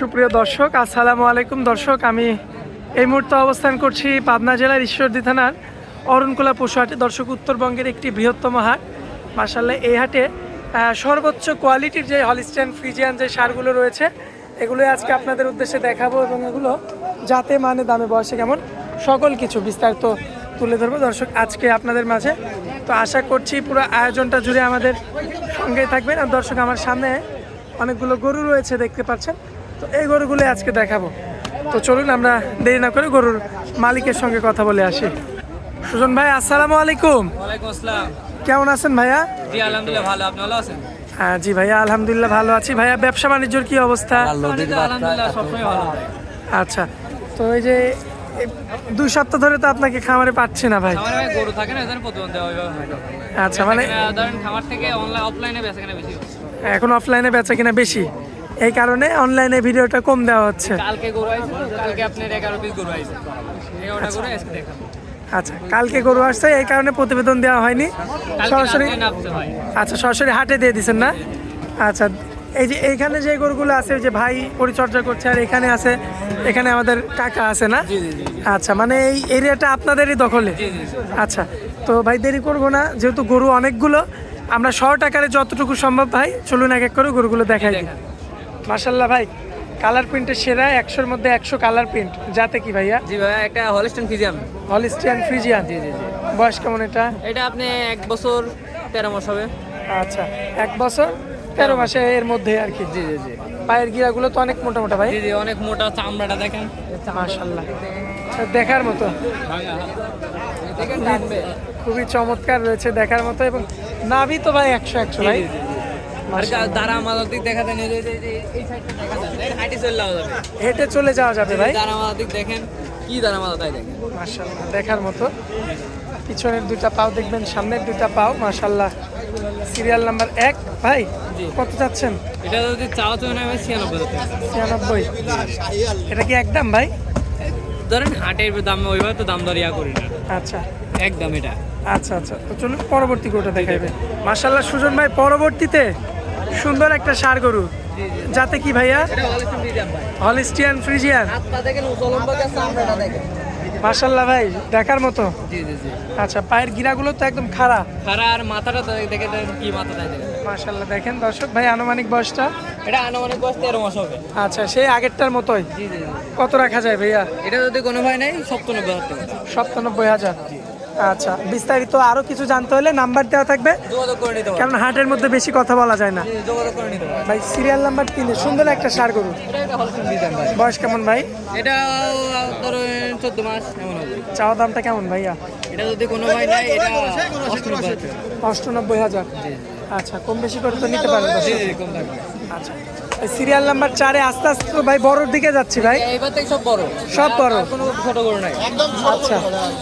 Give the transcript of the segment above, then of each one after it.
সুপ্রিয় দর্শক, আসসালামু আলাইকুম। দর্শক, আমি এই মুহূর্তে অবস্থান করছি পাবনা জেলার ঈশ্বরদী থানার অরণকুলা পশু হাটে দর্শক, উত্তরবঙ্গের একটি বৃহত্তম হাট। মার্শাল্লাহ এই হাটে সর্বোচ্চ কোয়ালিটির যে হলিস্টেন ফ্রিজিয়ান যে সারগুলো রয়েছে এগুলো আজকে আপনাদের উদ্দেশ্যে দেখাবো এবং এগুলো যাতে মানে দামে, বয়সে কেমন, সকল কিছু বিস্তারিত তুলে ধরবো। দর্শক, আজকে আপনাদের মাঝে, তো আশা করছি পুরো আয়োজনটা জুড়ে আমাদের সঙ্গেই থাকবেন। আর দর্শক, আমার সামনে অনেকগুলো গরু রয়েছে, দেখতে পাচ্ছেন। তো এই গরুগুলো আজকে দেখাবো। তো চলুন আমরা দেরি না করে গরুর মালিকের সঙ্গে কথা বলে আসি। সুজন ভাই আসসালামু আলাইকুম। আসসালাম। কেমন আছেন ভাইয়া? জি আলহামদুলিল্লাহ ভালো। আপনি ভালো আছেন? হ্যাঁ জি ভাইয়া আলহামদুলিল্লাহ ভালো আছি। ভাইয়া ব্যবসা বাণিজ্যর কি অবস্থা? সবসময় আচ্ছা তো এই যে দুই সপ্তাহ ধরে তো আপনাকে খামারে পাচ্ছি না ভাই। গরু থাকে না। আচ্ছা মানে এখানে ধরেন খামার থেকে অনলাইন অফলাইনে বেচা কেনা বেশি এখন অফলাইনে বেচা কিনা বেশি? এই কারণে অনলাইনে ভিডিওটা কম দেওয়া হচ্ছে। কালকে গরু আইছে কালকে আপনার এগারো পিস গরু আইছে। এগারোটা গরু আজকে দেখাবো আচ্ছা কালকে গরু আসছে এই কারণে প্রতিবেদন দেওয়া হয়নি। সরাসরি আচ্ছা সরাসরি হাটে দিয়ে দিচ্ছেন না? আচ্ছা এই যে এইখানে যে গরুগুলো আছে ওই যে ভাই পরিচর্যা করছে আর এখানে আছে এখানে আমাদের কাকা আছে না? আচ্ছা মানে এই এরিয়াটা আপনাদেরই দখলে। আচ্ছা তো ভাই দেরি করব না যেহেতু গরু অনেকগুলো আমরা শর্ট আকারে যতটুকু সম্ভব ভাই চলুন এক এক করে গরুগুলো দেখাই দিই। মার্শাল্লাহ ভাই কালার প্রিন্টের সেরা একশোর মধ্যে একশো কালার প্রিন্ট যাতে কি ভাইয়া? জি ভাই একটা হলিস্টন ফিজিয়াম হলিস্টিয়ান ফ্রিজিয়ান জি জি জি। বয়স কেমন এটা? এটা আপনি এক বছর তেরো মাস হবে। আচ্ছা এক বছর তেরো মাসে। এর মধ্যে আর কি। জি জি জি। পায়ের গিরাগুলো তো অনেক মোটা মোটা ভাই। জি জি অনেক মোটা চামড়াটা দেখেন। মাশাল্লাহ দেখার মতো। খুবই চমৎকার রয়েছে দেখার মতো এবং নাভি তো ভাই একশো একশো ভাই? দাঁড়া আমাদের দিক দেখাতে নিয়ে যে- যে- যে- এই সাইডটা দেখা যায় দেখেন চলে যাওয়া যাবে। হেঁটে চলে যাওয়া যাবে ভাই। দাঁড়া দিক দেখেন। কি দাঁড়া তাই দেখেন। মাশাল্লাহ দেখার মতো। পিছনের দুইটা পাও দেখবেন সামনের দুইটা পাও মাশাল্লাহ সিরিয়াল নাম্বার এক। ভাই কত যাচ্ছেন? এটা যদি চাও তো না ছিয়ানব্বই ছিয়ানব্বই। এটা কি একদম ভাই? ধরেন হাটের দাম ওইভাবে তো দাম দরিয়া করি না। আচ্ছা। একদম এটা। আচ্ছা আচ্ছা। তো চলুন পরবর্তী গরুটা দেখাইবে মাশাল্লাহ সুজন ভাই পরবর্তীতে সুন্দর একটা সার গরু। যাতে কি ভাইয়া? হলিস্টিয়ান ফ্রিজিয়ান মাশাল্লাহ ভাই দেখার মতো? আচ্ছা পায়ের গিরাগুলো তো একদম খাড়া। খারা আর মাথাটা তো দেখে দেখেন কি মাথা তাই দেখেন। দেখেন দর্শক ভাই আনুমানিক বয়সটা? এটা আনুমানিক বয়স তেরো মাস হবে। আচ্ছা সেই আগেরটার মতোই? কত রাখা যায় ভাইয়া? এটা যদি কোনো ভাই নাই সপ্তানব্বই হাজার সপ্তানব্বই হাজার। আচ্ছা বিস্তারিত আরও কিছু জানতে হলে নাম্বার দেওয়া থাকবে। কারণ হাটের মধ্যে বেশি কথা বলা যায় না। ভাই সিরিয়াল নাম্বার তিনে সুন্দর একটা সার গরু ভাই। বয়স কেমন ভাই? এটা চোদ্দ মাস চাওয়া দামটা কেমন ভাইয়া? এটা যদি কোনো ভাই নাই এটা অষ্টনব্বই হাজার। আচ্ছা কম বেশি করে তো নিতে থাকবে। আচ্ছা। সিরিয়াল নাম্বার চারে আস্তে আস্তে তো ভাই বড়োর দিকে যাচ্ছি ভাই। থেকে সব বড়। সব বড়। কোনো ছোট গরু নাই। আচ্ছা।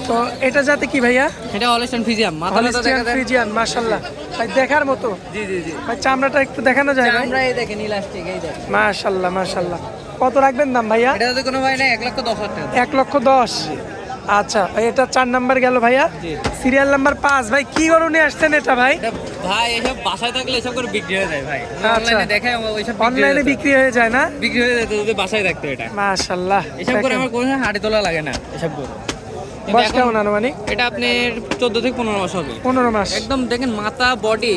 তো এটা যাতে কি ভাইয়া? এটা হলিস্টন দেখা দেন ফ্রিজিয়ান মাশাল্লাহ ভাই দেখার মতো? জি জি জি। ভাই চামড়াটা একটু দেখানো যায় ভাই? আমরা এই দেখেন ইলাস্টিক এই দেখেন। মাশাল্লাহ মাশাল্লাহ কত রাখবেন দাম ভাইয়া? এটা যদি কোনো ভাই নাই এক লক্ষ দশ হাজার টাকা। এক লক্ষ দশ। আচ্ছা এটা চার নাম্বার গেল ভাইয়া। সিরিয়াল নাম্বার পাঁচ। ভাই কি গরু নিয়ে আসছেন এটা ভাই? ভাই এসব বাসায় থাকলে এসব করে বিক্রি হয়ে যায় ভাই। আচ্ছা। অনলাইনে দেখে ওইসব অনলাইনে বিক্রি হয়ে যায়। না? বিক্রি হয়ে যায় যদি বাসায় থাকতো এটা। মাশাআল্লাহ এসব করে আমার কোনো হাড়ি তোলা লাগে না এসব করে। বয়স কেমন আনুমানিক? এটা আপনার চোদ্দ থেকে পনেরো মাস হবে। পনেরো মাস। একদম দেখেন মাথা বডি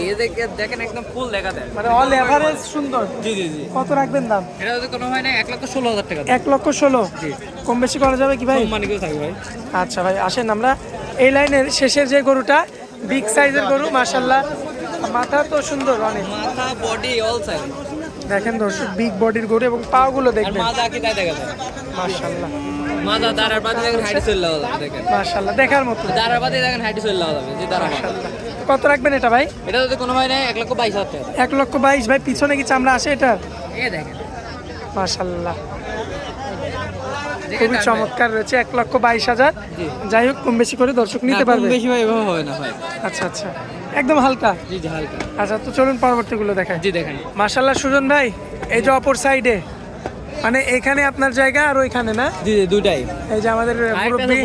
দেখেন একদম ফুল দেখা দেয় মানে অল এভারেজ সুন্দর? জি জি জি। কত রাখবেন দাম? এটা যদি কোনো হয় না এক লক্ষ ষোলো হাজার টাকা এক লক্ষ ষোলো? কম বেশি করা যাবে কি ভাই? সম্মানিত থাকবে ভাই। আচ্ছা ভাই আসেন আমরা। এই লাইনের শেষের যে গরুটা বিগ সাইজের গরু মাশাল্লাহ মাথা তো সুন্দর অনেক। মাথা বডি অল সাইজ দেখেন দর্শক বিগ বডির গরু এবং পাগুলো দেখবেন। মাজা কি তাই দেখা যায়। মাশাল্লাহ বাদে দেখেন হাইটে চলে যাওয়া যাবে দেখেন। মাশাল্লাহ দেখার মতো। দেখেন হাইটে চলে যাওয়া যাবে যে কত রাখবেন এটা ভাই? এটা যদি কোনো ভাই নেয় এক লক্ষ বাইশ হাজার টাকা। এক লক্ষ বাইশ ভাই পিছনে কি চামড়া আসে এ দেখেন। খুবই চমৎকার রয়েছে এক লক্ষ বাইশ হাজার। যাই হোক কম বেশি করে দর্শক নিতে পারবে। বেশি ভাই এভাবে হবে না ভাই। আচ্ছা আচ্ছা। একদম হালকা? জি হালকা। আচ্ছা তো চলুন পরবর্তীগুলো দেখায় জি দেখেন। সুজন ভাই এই যে অপর সাইডে মানে এখানে আপনার জায়গা আর ওইখানে না? জি জি দুটাই এই যে আমাদের মুরব্বী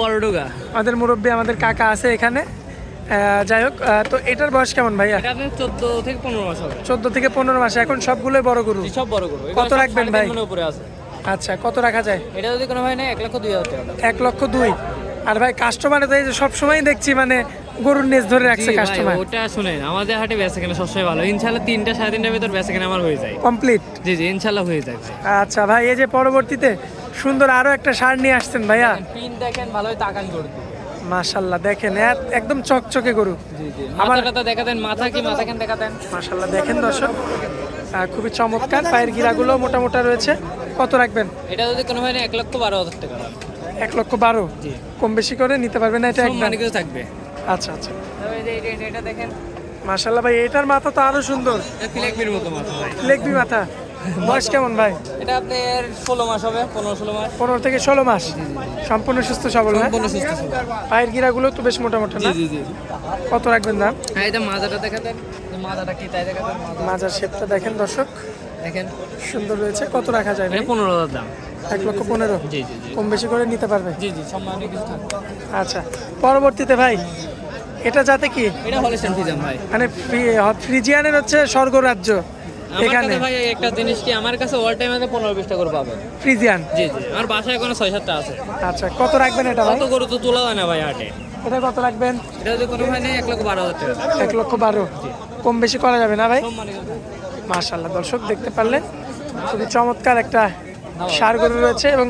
আমাদের মুরব্বী আমাদের কাকা আছে এখানে। আহ, যাই হোক তো এটার বয়স কেমন ভাইয়া? চোদ্দ থেকে পনেরো মাস হবে। চোদ্দ থেকে পনেরো মাস এখন সবগুলোই বড় গরু? সব বড় গরু। কত রাখবেন ভাই? উপরে আছে। আচ্ছা কত রাখা যায়? এটা যদি কোনো হয় না এক লক্ষ দুই হাজার এক লক্ষ দুই। আর ভাই কাস্টমার তো এই যে সবসময় দেখছি মানে গরুর নেজ ধরে রাখছে কাস্টমার ওটা শুনেন আমাদের হাটে বেচা কেনা সবসময় ভালো। ইনশাল্লাহ তিনটা সাড়ে তিনটার ভিতর বেচা কেনা আমার হয়ে যায়। কমপ্লিট জি জি ইনশাল্লাহ হয়ে যায় আচ্ছা ভাই এই যে পরবর্তীতে সুন্দর আরও একটা শার্ট নিয়ে আসছেন ভাইয়া। পিন দেখেন ভালোই তাকান দিন। মাশাল্লাহ দেখেন একদম চকচকে গরু। জি জি আমার- মাথাটা দেখা দেন মাথা কি মাথা কেন দেখা দেন মাশাল্লাহ দেখেন দর্শক খুবই চমৎকার পায়ের গিরাগুলো মোটা মোটা রয়েছে। কত রাখবেন? এটা যদি কোনো হয় না এক লক্ষ বারো হাজার টাকা। এক লক্ষ বারো? কম বেশি করে নিতে পারবেন না এটা একদম? থাকবে। আচ্ছা আচ্ছা। এটা- দেখেন। মাশাল্লাহ ভাই এটার মাথা তো আরও সুন্দর। ফিলেকবির মতো মাথা ভাই। লেগবি মাথা। বয়স কেমন ভাই? এটা আপনার ষোলো মাস হবে পনেরো ষোলো মাস। পনেরো থেকে ষোলো মাস। সম্পূর্ণ সুস্থ সবল সম্পূর্ণ সুস্থ। পায়ের গিরাগুলো তো বেশ মোটা মোটা না? জি জি কত রাখবেন দাম? হ্যাঁ এটা মাজাটা দেখা দেন। মাজাটা কি তাই দেখা দেন? মাজার শেপটা দেখেন দর্শক। দেখেন। সুন্দর রয়েছে। কত রাখা যায় পনেরো হাজার দাম। এক লক্ষ পনেরো? জি জি জি। কম বেশি করে নিতে পারবে? জি জি সম্মানিত কিছু থাকবে। আচ্ছা পরবর্তীতে ভাই এটা যাতে কি? এটা হলে সেন্টিজাম ভাই। মানে ফ্রি- ফ্রিজিয়ানের হচ্ছে স্বর্গ রাজ্য আমার এখানে। ভাই একটা জিনিস কি আমার কাছে অল টাইম আছে পনেরো বিশটা করে পাবেন। ফ্রিজিয়ান? জি জি আমার বাসায় এখনও ছয় সাতটা আছে। আচ্ছা কত রাখবেন এটা ভাই? কত গরু তো তোলা হয় না ভাই হাটে এটা কত রাখবেন? এটা যদি কোনো হয় না এক লক্ষ বারো হাজার টাকা। দাম। এক লক্ষ বারো। কম বেশি করা যাবে না ভাই। মাশাল্লাহ দর্শক দেখতে পারলেন। খুবই চমৎকার একটা সার গরু রয়েছে এবং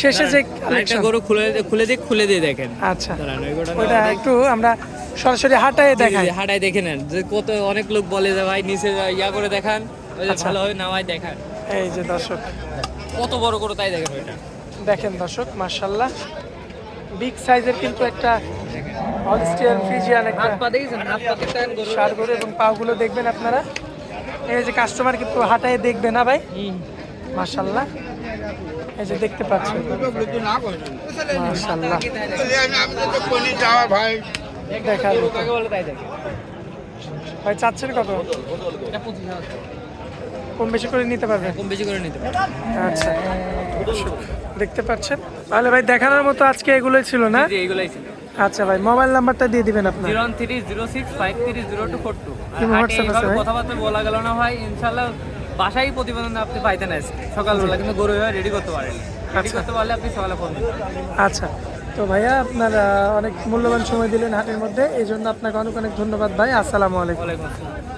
শেষে যে কালেকশন গরু খুলে খুলে দিক খুলে দিয়ে দেখেন। আচ্ছা ওইটা একটু আমরা সরাসরি হাটায় দেখাই। হাঁটায় দেখে নেন। যে কত অনেক লোক বলে যে ভাই নিচে ইয়া করে দেখান। আচ্ছা। ভালো হয় নামাই দেখান। এই যে দর্শক। কত বড় করে তাই দেখেন ওইটা। দেখেন দর্শক মাশাল্লাহ বিগ সাইজের কিন্তু একটা হলস্টিয়ান ফ্রিজিয়ান একটা সার গরু এবং পাগুলো দেখবেন আপনারা। এই যে কাস্টমার কিন্তু হাটায় দেখবে না ভাই? হুম। এই যে দেখতে পাচ্ছেন। দেখেন ভাই চাচ্ছেন কত? কম বেশি করে নিতে পারবেন? কম বেশি করে নিতে পারেন আচ্ছা। দেখতে পাচ্ছেন। তাহলে ভাই দেখানোর মতো আজকে এগুলোই ছিল না? জি এইগুলাই ছিল। আচ্ছা ভাই মোবাইল নাম্বারটা দিয়ে দিবেন আপনার। Zero one three zero six five three zero two four two. কি WhatsApp আছে কথাবার্তা বলা গেল না ভাই ইনশাল্লাহ বাসায় প্রতিবেদন আপনি পাইতেন আজকে। সকালবেলা কিন্তু গরু রেডি করতে পারেন। রেডি আচ্ছা। করতে পারলে আপনি সকালে ফোন আচ্ছা। তো ভাইয়া আপনার অনেক মূল্যবান সময় দিলেন হাটের মধ্যে। এই জন্য আপনাকে অনেক অনেক ধন্যবাদ ভাই। আসসালামু আলাইকুম।